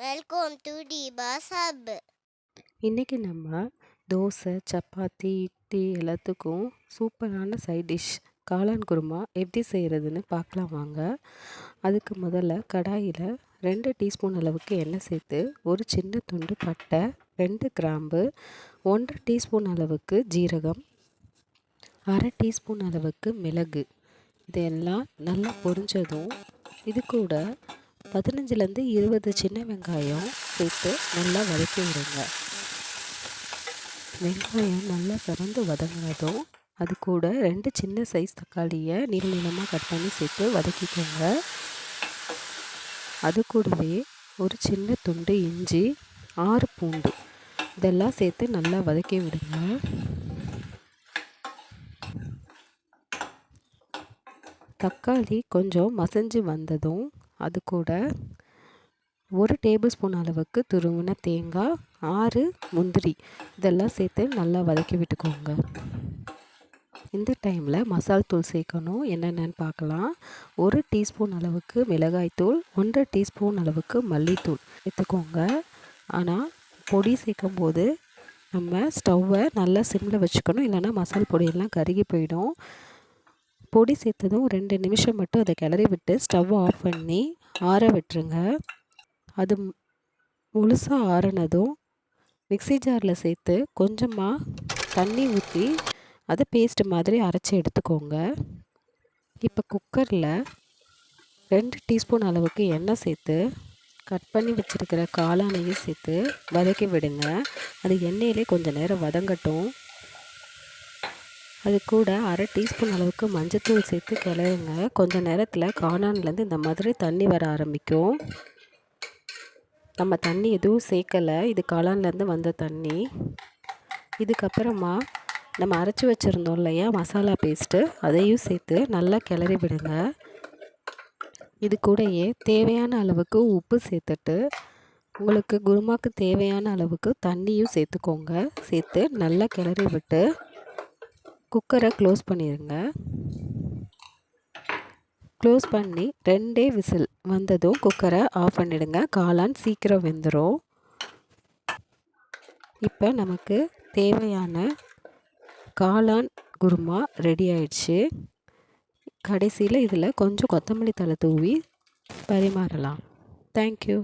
Welcome to டிபாஸ் hub இன்றைக்கி நம்ம தோசை சப்பாத்தி இட்லி எல்லாத்துக்கும் சூப்பரான சைட் டிஷ் காளான் குருமா எப்படி செய்கிறதுன்னு பார்க்கலாம் வாங்க. அதுக்கு முதல்ல கடாயில் ரெண்டு டீஸ்பூன் அளவுக்கு எண்ணெய் சேர்த்து ஒரு சின்ன துண்டு பட்டை ரெண்டு கிராம்பு ஒன்றரை டீஸ்பூன் அளவுக்கு ஜீரகம் அரை டீஸ்பூன் அளவுக்கு மிளகு. இதெல்லாம் நல்லா பொரிஞ்சதும் இது கூட பதினஞ்சுலேருந்து இருபது சின்ன வெங்காயம் சேர்த்து நல்லா வதக்கி விடுங்க. வெங்காயம் நல்லா பிறந்து வதங்கினதும் அது கூட ரெண்டு சின்ன சைஸ் தக்காளியை நீள நீளமாக கட் பண்ணி சேர்த்து வதக்கிக்கோங்க. அது கூடவே ஒரு சின்ன துண்டு இஞ்சி ஆறு பூண்டு இதெல்லாம் சேர்த்து நல்லா வதக்கி விடுங்க. தக்காளி கொஞ்சம் மசஞ்சு வந்ததும் அது கூட ஒரு டேபிள் ஸ்பூன் அளவுக்கு துருவின தேங்காய் ஆறு முந்திரி. இதெல்லாம் சேர்த்து நல்லா வதக்கி விட்டுக்கோங்க. இந்த டைமில் மசால் தூள் சேர்க்கணும். என்னென்னு பார்க்கலாம். ஒரு டீஸ்பூன் அளவுக்கு மிளகாய்த்தூள் ஒன்றரை டீஸ்பூன் அளவுக்கு மல்லித்தூள் எடுத்துக்கோங்க ஆனால் பொடி சேர்க்கும் போது நம்ம ஸ்டவ்வை நல்லா சிம்மில் வச்சுக்கணும். இல்லைன்னா மசால் பொடியெல்லாம் கருகி போயிடும். பொடி சேர்த்ததும் ரெண்டு நிமிஷம் மட்டும் அதை கிளறி விட்டு ஸ்டவ் ஆஃப் பண்ணி ஆற விட்டுருங்க. அது முழுசாக ஆறினதும் மிக்சி ஜாரில் சேர்த்து கொஞ்சமாக தண்ணி ஊற்றி அதை பேஸ்ட் மாதிரி அரைச்சி எடுத்துக்கோங்க. இப்போ குக்கரில் ரெண்டு டீஸ்பூன் அளவுக்கு எண்ணெய் சேர்த்து கட் பண்ணி வச்சுருக்கிற காளானையும் சேர்த்து வதக்கி விடுங்க. அது எண்ணெயிலே கொஞ்சம் நேரம் வதங்கட்டும். அது கூட அரை டீஸ்பூன் அளவுக்கு மஞ்சத்தூள் சேர்த்து கிளறுங்க. கொஞ்சம் நேரத்தில் காளான்லேருந்து இந்த மாதிரி தண்ணி வர ஆரம்பிக்கும். நம்ம தண்ணி எதுவும் சேர்க்கலை. இது காளான்லேருந்து வந்த தண்ணி. இதுக்கப்புறமா நம்ம அரைச்சி வச்சுருந்தோம் இல்லையா மசாலா பேஸ்ட்டு அதையும் சேர்த்து நல்லா கிளறி விடுங்க. இது கூடயே தேவையான அளவுக்கு உப்பு சேர்த்துட்டு உங்களுக்கு குருமாக்கு தேவையான அளவுக்கு தண்ணியும் சேர்த்துக்கோங்க. சேர்த்து நல்லா கிளறி விட்டு குக்கரை க்ளோஸ் பண்ணிடுங்க க்ளோஸ் பண்ணி ரெண்டே விசில் வந்ததும் குக்கரை ஆஃப் பண்ணிவிடுங்க காளான் சீக்கிரம் வெந்துடும் இப்போ நமக்கு தேவையான காளான் குருமா ரெடி ஆயிடுச்சு. கடைசியில் இதில் கொஞ்சம் கொத்தமல்லி தலை தூவி பரிமாறலாம். தேங்க்யூ